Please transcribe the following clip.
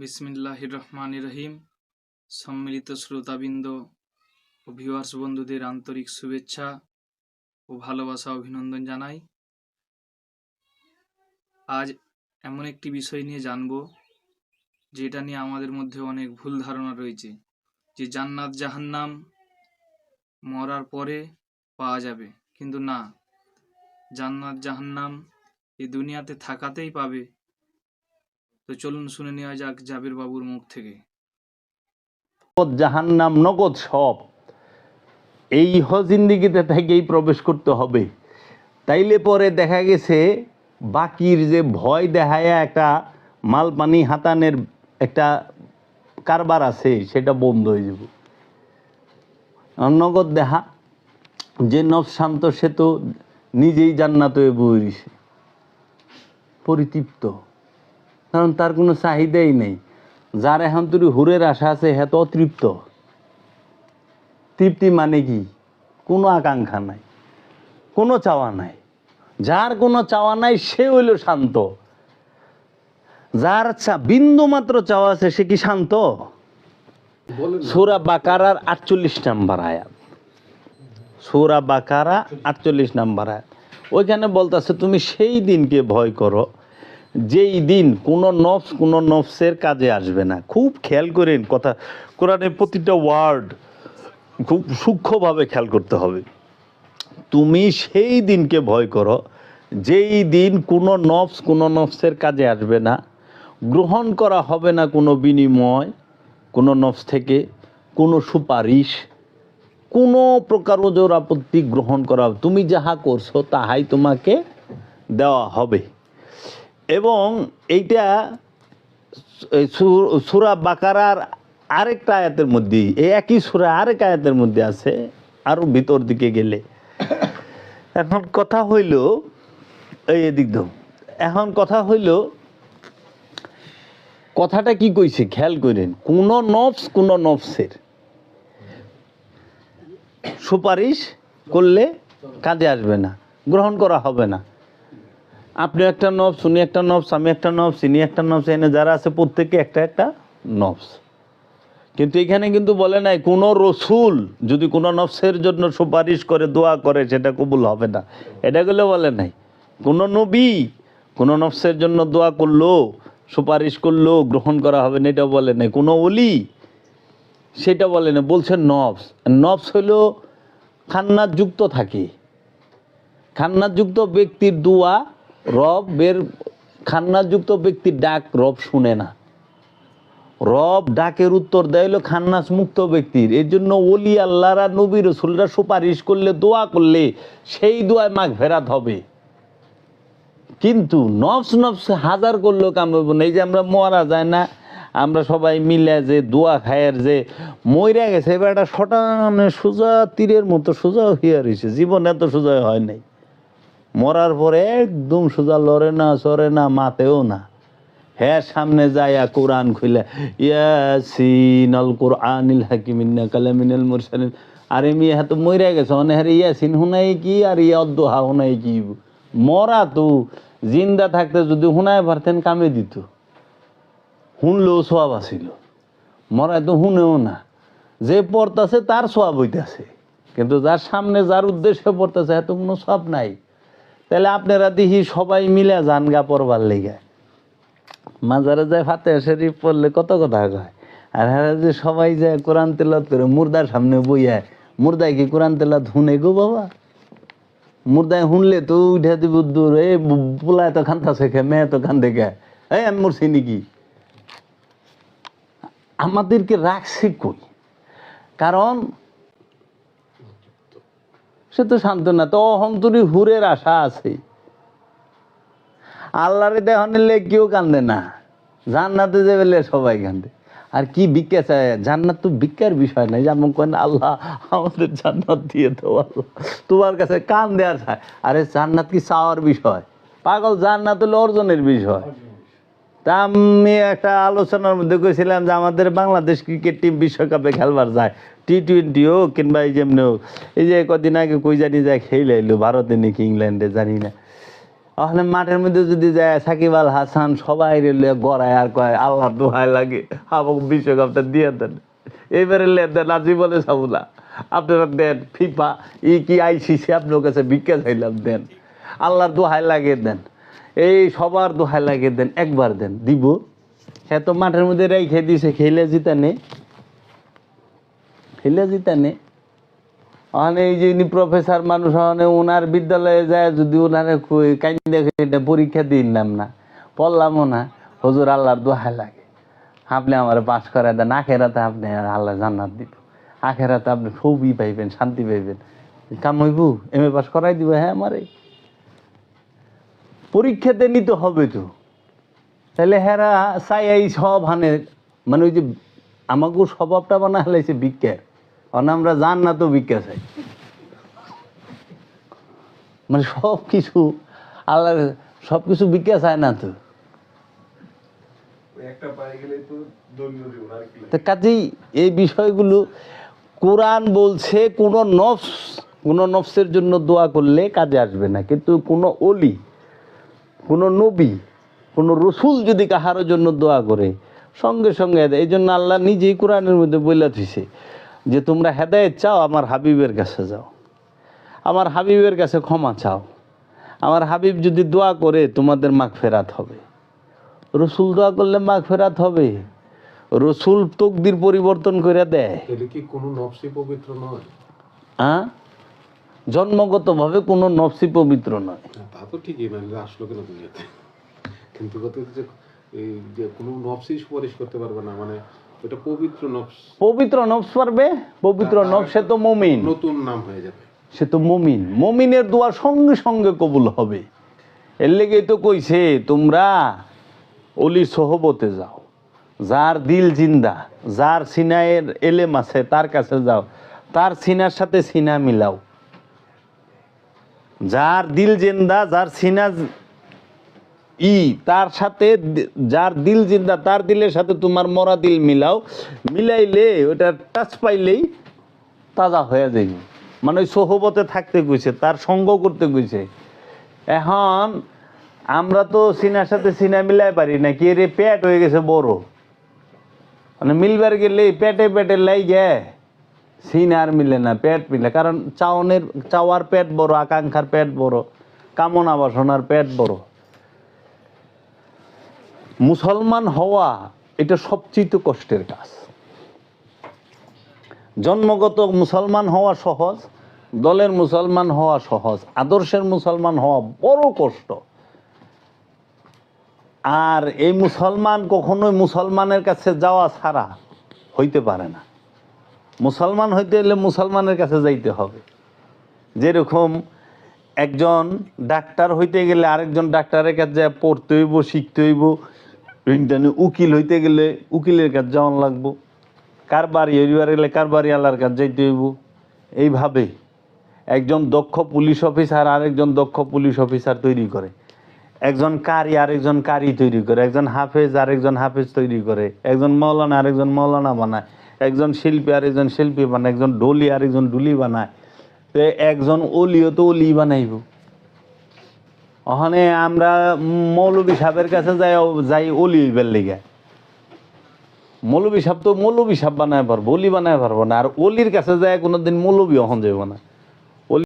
বিসমিল্লাহ রহমান রহিম সম্মিলিত শ্রোতাবৃন্দ ও ভিউয়ার্স বন্ধুদের আন্তরিক শুভেচ্ছা ও ভালোবাসা অভিনন্দন জানাই। আজ এমন একটি বিষয় নিয়ে জানব, যেটা নিয়ে আমাদের মধ্যে অনেক ভুল ধারণা রয়েছে, যে জান্নাত জাহান্নাম মরার পরে পাওয়া যাবে। কিন্তু না, জান্নাত জাহান্নাম এই দুনিয়াতে থাকাতেই পাবে তো চলুন শুনে নেওয়া যাক জাবির বাবুর মুখ থেকে। জাহান্নাম, নগদ সব। এই হ জিন্দিগিতে থেকেই প্রবেশ করতে হবে। তাইলে পরে দেখা গেছে বাকির যে ভয় দেখায় একটা মাল পানি হাতানের একটা কারবার আছে, সেটা বন্ধ হয়ে যাবে। নগদ দেখা, যে নব শান্ত, সে তো নিজেই জান্নাত হয়ে বই পরিতৃপ্ত। কারণ তার কোনো চাহিদাই নেই। যার এখন তুই হুরের আশা আছে হ্যাঁ তো অতৃপ্ত। তৃপ্তি মানে কি? কোনো আকাঙ্ক্ষা নাই কোনো চাওয়া নাই। যার কোনো চাওয়া নাই সে হইল শান্ত। যার বিন্দু মাত্র চাওয়া আছে সে কি শান্ত? সুরা বাকারার আটচল্লিশ নাম্বার আয়াত। সুরা বাকারা আটচল্লিশ নাম্বার আয়াত। ওইখানে বলতেছে তুমি সেই দিনকে ভয় করো যেই দিন কোনো নফস কোনো নফসের কাজে আসবে না। খুব খেয়াল করেন কথা কোরআনের প্রতিটা ওয়ার্ড খুব সূক্ষ্মভাবে খেয়াল করতে হবে। তুমি সেই দিনকে ভয় করো, যেই দিন কোনো নফস কোনো নফসের কাজে আসবে না। গ্রহণ করা হবে না কোনো বিনিময়, কোনো নফস থেকে, কোনো সুপারিশ। কোনো প্রকার ওজোর আপত্তি গ্রহণ করা। তুমি যাহা করছ তাহাই তোমাকে দেওয়া হবে। এবং এইটা সুরা বাকারার আরেকটা আয়াতের মধ্যে, এই একই সুরা আরেক আয়াতের মধ্যে আছে আরও ভিতর দিকে গেলে। এখন কথা হইল, এই এদিক দাও এখন কথা হইল, কথাটা কি কইছে? খেয়াল করেন কোন নফস কোন নফসের সুপারিশ করলে কাজে আসবে না, গ্রহণ করা হবে না। আপনি একটা নবস, উনি একটা নবস, আমি একটা নবস, ইনি একটা নবস, এনে যারা আছে প্রত্যেকে একটা একটা নবস। কিন্তু এখানে কিন্তু বলে নাই, কোনো রসুল যদি কোনো নফসের জন্য সুপারিশ করে, দোয়া করে, সেটা কবুল হবে না। এটা গুলো বলে নাই। কোনো নবী কোনো নফসের জন্য দোয়া করল, সুপারিশ করল, গ্রহণ করা হবে না, এটা বলে নাই। কোনো অলি সেটা বলে না বলছে নবস। নবস হলো খান্নাত যুক্ত থাকে। খান্নাযুক্ত ব্যক্তির দোয়া রব বের, খান্নাযুক্ত ব্যক্তির ডাক রব শুনে না। রব ডাকের উত্তর দেয় হলো খান্নাস মুক্ত ব্যক্তির এর জন্য ওলি আল্লাহরা নবী রসুলরা সুপারিশ করলে, দোয়া করলে সেই দোয়ায় মাঘ ফেরাত হবে। কিন্তু নফস নফস হাজার করলেও কাম হইব না এই যে আমরা মরা যায় না, আমরা সবাই মিলে যে দোয়া খায়ের যে মইরা গেছে, এবার একটা শটানে সোজা তীরের মতো সোজা হইয়া রয়েছে জীবন এত সোজা হয় নাই। মরার পরে একদম সোজা লড়ে না, চড়ে না, মাতেও না। হ্যাঁ সামনে যাইয়া কোরআন খুলে ইয়াসিন আল কোরআনিল হাকিমিন্না কালামিনাল মুরসালিন। আরে মিয়া হ্যাঁ তো মইরা গেছে। মানে হ্যাঁ ইয়াসিন হুনাই কি আর ইয়া অদ্দোহা হুনাই কি? মরা তো, জিন্দা থাকতে যদি হুনায় পারতেন, কামে দিত। শুনলেও সোয়াব আছিল। মরায় তো শুনেও না। যে পড়তাছে, তার সোয়াব হইতাছে। কিন্তু যার সামনে, যার উদ্দেশ্যে পড়তেছে, এত কোনো সব নাই। তাহলে আপনারা দেখি সবাই মিলে যান গা পড়বার লেগে। মাজারে যায় ফাতে শরীফ পড়লে কত কথা কয়? আর হ্যাঁ যে সবাই যায় কোরআন তেলাত করে, মুর্দার সামনে বইয়ায় মুর্দায় কি কোরআন তেলাত শুনে গো বাবা? মুর্দায় শুনলে তো উঠে দিব দূর এই পোলায় তো খান্তা শেখে, মেয়ে তো খান দেখে এই আমি মরছি নাকি? আমাদেরকে রাখছে কই? কারণ সে তো শান্ত না তো অহন্তরী হুরের আশা আছে। আল্লাহরে দেখন নিলে কেউ কান্দে না, জান্নাতে যে বেলে সবাই কান্দে। আর কি ভিক্ষা চায়? জান্নাত তো ভিক্ষার বিষয় নাই যেমন কেন আল্লাহ আমাদের জান্নাত দিয়ে আল্লাহ। তোমার কাছে কান দেওয়ার চায়। আরে জান্নাত কি চাওয়ার বিষয়? পাগল জান্নাত হলো অর্জনের বিষয়। তা আমি একটা আলোচনার মধ্যে কইছিলাম যে আমাদের বাংলাদেশ ক্রিকেট টিম বিশ্বকাপে খেলবার যায়। টি টোয়েন্টি হোক কিংবা এই যেমনি হোক, এই যে কদিন আগে কই জানি যায় খেলে এলো, ভারতে নাকি ইংল্যান্ডে, জানি না। ওখানে মাঠের মধ্যে যদি যায়, সাকিব আল হাসান সবাই রেলে গড়ায় আর কয় আল্লাহ দোহাই লাগে, আমাকে বিশ্বকাপটা দিয়ে দেন। এইবারে দেন, আর জীবনে সাবুলা আপনারা দেন ফিফা ই কি আইসিসি আপনার কাছে ভিক্ষা চাইলাম, দেন। আল্লাহর দোহাই লাগিয়ে দেন। এই সবার দোহাই লাগিয়ে দেন, একবার দেন, দিব। হ্যাঁ তো মাঠের মধ্যে রেখে দিছে, খেলে জিতা নে। খেলে জিতা নে। ওখানে এই যে প্রফেসর মানুষ ওখানে ওনার বিদ্যালয়ে যায়, যদি ওনারে কই কাইন্দে এটা পরীক্ষা দিলাম না। পড়লামও না। হজুর আল্লাহর দোহাই লাগে। আপনি আমার পাস করে দেন, আখেরাতে আপনি আল্লাহ জান্নাত দিব। আখেরাতে আপনি সবই পাইবেন, শান্তি পাইবেন। কাম হইব? এম এ পাস করাই দিব? হ্যাঁ আমারে। পরীক্ষাতে নিতে হবে তো। তাহলে হেরা চাই এই সব হানে মানে ওই যে আমাকেও স্বভাবটা বানা হলাইছে বিজ্ঞার অন আমরা জান না তো বিজ্ঞা চাই। মানে সব কিছু আল্লাহ সব কিছু বিজ্ঞা চায় না তো। কাজেই এই বিষয়গুলো কোরআন বলছে কোনো নফস কোনো নফসের জন্য দোয়া করলে কাজে আসবে না। কিন্তু কোনো অলি কোনো নবী কোনো রসুল যদি কাহারও জন্য দোয়া করে সঙ্গে সঙ্গে। এই জন্য আল্লাহ নিজেই কোরআনের মধ্যে বলে দিছে যে তোমরা হেদায়েত চাও আমার হাবিবের কাছে যাও। আমার হাবিবের কাছে ক্ষমা চাও। আমার হাবিব যদি দোয়া করে তোমাদের মাগ ফেরাত হবে। রসুল দোয়া করলে মাগ ফেরাত হবে। রসুল তকদির পরিবর্তন করে দেয়। কি কোনো নফসি পবিত্র নয়? হ্যাঁ জন্মগতভাবে কোনো নফসি পবিত্র নয়। তা তো ঠিকই মানে আসলো কেন দুনিয়াতে কিন্তু কথা হচ্ছে যে এই যে কোনো নফসি সুপারিশ করতে পারবে না মানে ওটা পবিত্র নফস। পবিত্র নফস পারবে? পবিত্র নফস সে তো মমিন। নতুন নাম হয়ে যাবে। সে তো মমিন। মমিনের দোয়া সঙ্গে সঙ্গে কবুল হবে। এর লেগেই তো কইছে তোমরা অলি সহবতে যাও। যার দিল জিন্দা যার সিনায়ের এলেম আছে তার কাছে যাও। তার সিনার সাথে সিনা মিলাও। যার দিল জিন্দা, যার সিনা ই, তার সাথে যার দিল জিন্দা, তার দিলের সাথে তোমার মরা দিল মিলাও। মিলাইলে ওটা টাচ পাইলেই তাজা হয়ে যাবে মানে ওই সোহবতে থাকতে কইছে, তার সঙ্গ করতে কইছে। এখন আমরা তো সিনার সাথে সিনা মিলাই পারি না, কি রে পেট হয়ে গেছে বড়? মানে মিলবার গেলে প্যাটে প্যাটে লাই গে সিন আর মিলে না, পেট মিলে। কারণ চাওনের চাওয়ার পেট বড়, আকাঙ্ক্ষার পেট বড়, কামনা বাসনার পেট বড়। মুসলমান হওয়া এটা সবচেয়ে কষ্টের কাজ। জন্মগত মুসলমান হওয়া সহজ, দলের মুসলমান হওয়া সহজ, আদর্শের মুসলমান হওয়া বড় কষ্ট। আর এই মুসলমান কখনোই মুসলমানের কাছে যাওয়া ছাড়া হইতে পারে না। মুসলমান হইতে হলে মুসলমানের কাছে যাইতে হবে। যেরকম একজন ডাক্তার হইতে গেলে আরেকজন ডাক্তারের কাছে পড়তে হইব, শিখতে হইব, ইন্টারনে উকিল হইতে গেলে উকিলের কাছে যাওয়ান লাগবো। কারবারি হইবার গেলে কারবারি আল্লাহর কাছে যাইতে হইব। এইভাবে একজন দক্ষ পুলিশ অফিসার আরেকজন দক্ষ পুলিশ অফিসার তৈরি করে। একজন কারি আরেকজন কারি তৈরি করে। একজন হাফেজ আরেকজন হাফেজ তৈরি করে। একজন মৌলানা আরেকজন মৌলানা বানায়। একজন শিল্পী আর একজন শিল্পী বানায়, একজন ডলি আর একজন ডুলি বানায়। তো একজন অলিও তো অলি বানাইব। ওখানে আমরা মৌলবী সাহেবের কাছে যাই যাই অলি হইবার লেগে। মৌলবী সাহেব তো মৌলবী সাহেব বানায় পারব, অলি বানায় পারব না। আর অলির কাছে যায় কোনোদিন মৌলবী অহন যাইব না।